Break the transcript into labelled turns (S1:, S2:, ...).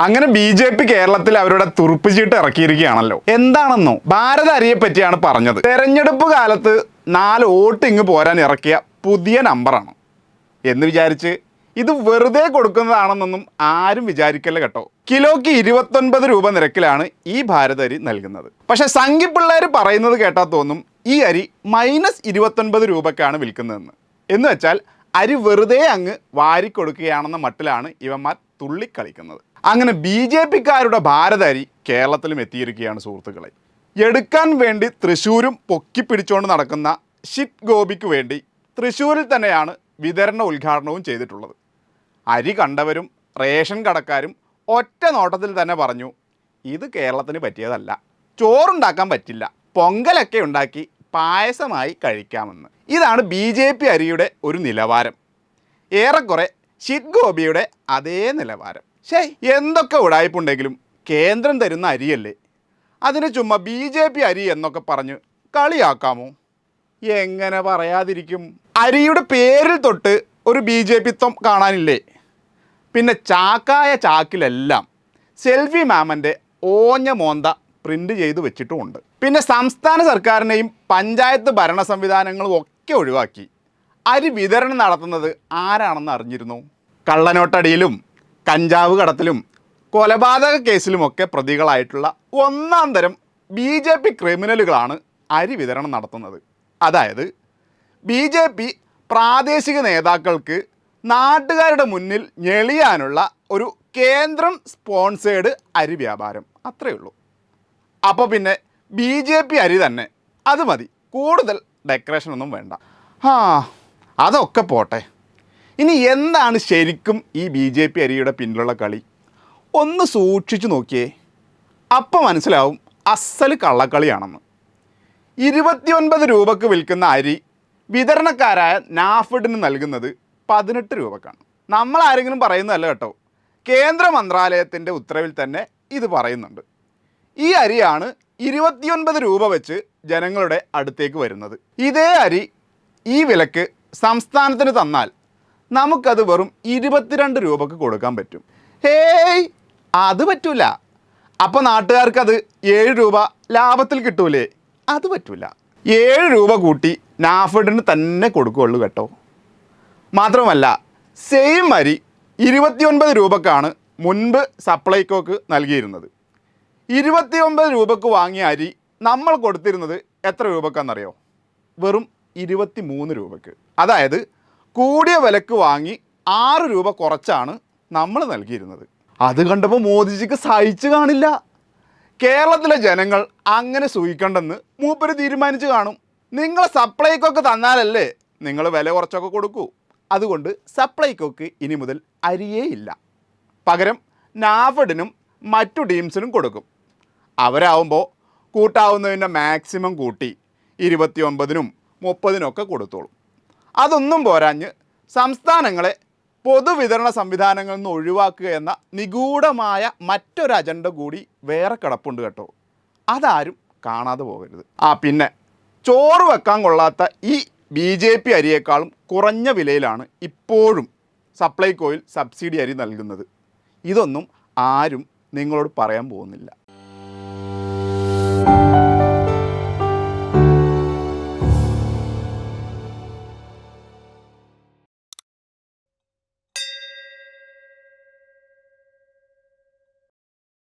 S1: അങ്ങനെ B J P കേരളത്തിൽ അവരുടെ തുറുപ്പ് ചീട്ട് ഇറക്കിയിരിക്കുകയാണല്ലോ. എന്താണെന്നോ? ഭാരത അരിയെ പറ്റിയാണ് പറഞ്ഞത്. തെരഞ്ഞെടുപ്പ് കാലത്ത് നാല് വോട്ട് ഇങ്ങ് പോരാൻ ഇറക്കിയ പുതിയ നമ്പറാണ്. എന്ന് വിചാരിച്ച് ഇത് വെറുതെ കൊടുക്കുന്നതാണെന്നൊന്നും ആരും വിചാരിക്കല്ല കേട്ടോ. കിലോയ്ക്ക് ഇരുപത്തൊൻപത് രൂപ നിരക്കിലാണ് ഈ ഭാരത അരി നൽകുന്നത്. പക്ഷെ സംഘിപ്പിള്ളേർ പറയുന്നത് കേട്ടാൽ തോന്നും ഈ അരി മൈനസ് ഇരുപത്തൊൻപത് രൂപക്കാണ് വിൽക്കുന്നതെന്ന്. എന്ന് വെച്ചാൽ അരി വെറുതെ അങ്ങ് വാരിക്കൊടുക്കുകയാണെന്ന മട്ടിലാണ് ഇവന്മാർ തുള്ളിക്കളിക്കുന്നത്. അങ്ങനെ ബി ജെ പിക്കാരുടെ ഭാരതരി കേരളത്തിലും എത്തിയിരിക്കുകയാണ് സുഹൃത്തുക്കളെ. എടുക്കാൻ വേണ്ടി തൃശ്ശൂരും പൊക്കി പിടിച്ചുകൊണ്ട് നടക്കുന്ന ഷിറ്റ് ഗോപിക്ക് വേണ്ടി തൃശ്ശൂരിൽ തന്നെയാണ് വിതരണ ഉദ്ഘാടനവും ചെയ്തിട്ടുള്ളത്. അരി കണ്ടവരും റേഷൻ കടക്കാരും ഒറ്റ നോട്ടത്തിൽ തന്നെ പറഞ്ഞു ഇത് കേരളത്തിന് പറ്റിയതല്ല. ചോറുണ്ടാക്കാൻ പറ്റില്ല. പൊങ്കലൊക്കെ ഉണ്ടാക്കി പായസമായി കഴിക്കാമെന്ന്. ഇതാണ് ബി ജെ പി അരിയുടെ ഒരു നിലവാരം. ഏറെക്കുറെ ഷിറ്റ് ഗോപിയുടെ അതേ നിലവാരം. ശേ എന്തൊക്കെ ഉടായ്പുണ്ടെങ്കിലും കേന്ദ്രം തരുന്ന അരിയല്ലേ? അതിന് ചുമ്മാ ബി ജെ പി അരി എന്നൊക്കെ പറഞ്ഞ് കളിയാക്കാമോ? എങ്ങനെ പറയാതിരിക്കും? അരിയുടെ പേരിൽ തൊട്ട് ഒരു ബി ജെ പിത്വം കാണാനില്ലേ? പിന്നെ ചാക്കായ ചാക്കിലെല്ലാം സെൽഫി മാമന്റെ ഓഞ്ഞ മോന്ത പ്രിന്റ് ചെയ്ത് വെച്ചിട്ടുമുണ്ട്. പിന്നെ സംസ്ഥാന സർക്കാരിനെയും പഞ്ചായത്ത് ഭരണ സംവിധാനങ്ങളും ഒക്കെ ഒഴിവാക്കി. അരി വിതരണം നടത്തുന്നത് ആരാണെന്ന് അറിഞ്ഞിരുന്നു? കള്ളനോട്ടടിയിലും കഞ്ചാവ് കടത്തിലും കൊലപാതക കേസിലുമൊക്കെ പ്രതികളായിട്ടുള്ള ഒന്നാം തരം ബി ജെ പി ക്രിമിനലുകളാണ് അരി വിതരണം നടത്തുന്നത്. അതായത് ബി ജെ പി പ്രാദേശിക നേതാക്കൾക്ക് നാട്ടുകാരുടെ മുന്നിൽ ഞെളിയാനുള്ള ഒരു കേന്ദ്രം സ്പോൺസേഡ് അരി വ്യാപാരം. അത്രയേ ഉള്ളൂ. അപ്പോൾ പിന്നെ ബി ജെ പി അരി തന്നെ അത് മതി. കൂടുതൽ ഡെക്കറേഷൻ ഒന്നും വേണ്ട. ആ അതൊക്കെ പോട്ടെ. ഇനി എന്താണ് ശരിക്കും ഈ ബി ജെ പി അരിയുടെ പിന്നിലുള്ള കളി? ഒന്ന് സൂക്ഷിച്ചു നോക്കിയേ. അപ്പം മനസ്സിലാവും അസൽ കള്ളക്കളിയാണെന്ന്. ഇരുപത്തിയൊൻപത് രൂപക്ക് വിൽക്കുന്ന അരി വിതരണക്കാരായ നാഫിഡിന് നൽകുന്നത് പതിനെട്ട് രൂപക്കാണ്. നമ്മൾ ആരെങ്കിലും പറയുന്നതല്ല കേട്ടോ. കേന്ദ്ര മന്ത്രാലയത്തിന്റെ ഉത്തരവിൽ തന്നെ ഇത് പറയുന്നുണ്ട്. ഈ അരിയാണ് ഇരുപത്തിയൊൻപത് രൂപ വെച്ച് ജനങ്ങളുടെ അടുത്തേക്ക് വരുന്നത്. ഇതേ അരി ഈ വിലക്ക് സംസ്ഥാനത്തിന് തന്നാൽ നമുക്കത് വെറും ഇരുപത്തിരണ്ട് രൂപക്ക് കൊടുക്കാൻ പറ്റും. ഹേയ് അത് പറ്റൂല. അപ്പോൾ നാട്ടുകാർക്ക് അത് ഏഴ് രൂപ ലാഭത്തിൽ കിട്ടൂലേ? അത് പറ്റൂല. ഏഴ് രൂപ കൂട്ടി നാഫഡിന് തന്നെ കൊടുക്കുകയുള്ളൂ കേട്ടോ. മാത്രമല്ല സെയിം അരി ഇരുപത്തിയൊൻപത് രൂപക്കാണ് മുൻപ് സപ്ലൈകോക്ക് നൽകിയിരുന്നത്. ഇരുപത്തിയൊൻപത് രൂപക്ക് വാങ്ങിയ അരി നമ്മൾ കൊടുത്തിരുന്നത് എത്ര രൂപക്കാണെന്നറിയോ വെറും ഇരുപത്തി മൂന്ന് രൂപക്ക്. അതായത് കൂടിയ വിലക്ക് വാങ്ങി ആറ് രൂപ കുറച്ചാണ് നമ്മൾ നൽകിയിരുന്നത്. അത് കണ്ടപ്പോൾ മോദിജിക്ക് സഹിച്ചു കാണില്ല. കേരളത്തിലെ ജനങ്ങൾ അങ്ങനെ സൂഹിക്കണ്ടെന്ന് മൂപ്പര് തീരുമാനിച്ചു കാണും. നിങ്ങൾ സപ്ലൈക്കൊക്കെ തന്നാലല്ലേ നിങ്ങൾ വില കുറച്ചൊക്കെ കൊടുക്കൂ. അതുകൊണ്ട് സപ്ലൈക്കൊക്കെ ഇനി മുതൽ അരിയേ ഇല്ല. പകരം നാഫഡിനും മറ്റു ടീംസിനും കൊടുക്കും. അവരാവുമ്പോൾ കൂട്ടാവുന്നതിന്റെ മാക്സിമം കൂട്ടി ഇരുപത്തി ഒമ്പതിനും മുപ്പതിനൊക്കെ കൊടുത്തോളും. അതൊന്നും പോരാഞ്ഞ് സംസ്ഥാനങ്ങളെ പൊതുവിതരണ സംവിധാനങ്ങളിൽ നിന്ന് ഒഴിവാക്കുക എന്ന നിഗൂഢമായ മറ്റൊരു അജണ്ട കൂടി വേറെ കിടപ്പുണ്ട് കേട്ടോ. അതാരും കാണാതെ പോകരുത്. ആ പിന്നെ ചോറ് വെക്കാൻ കൊള്ളാത്ത ഈ ബി ജെ പി അരിയേക്കാളും കുറഞ്ഞ വിലയിലാണ് ഇപ്പോഴും സപ്ലൈകോയിൽ സബ്സിഡി അരി നൽകുന്നത്. ഇതൊന്നും ആരും നിങ്ങളോട് പറയാൻ പോകുന്നില്ല.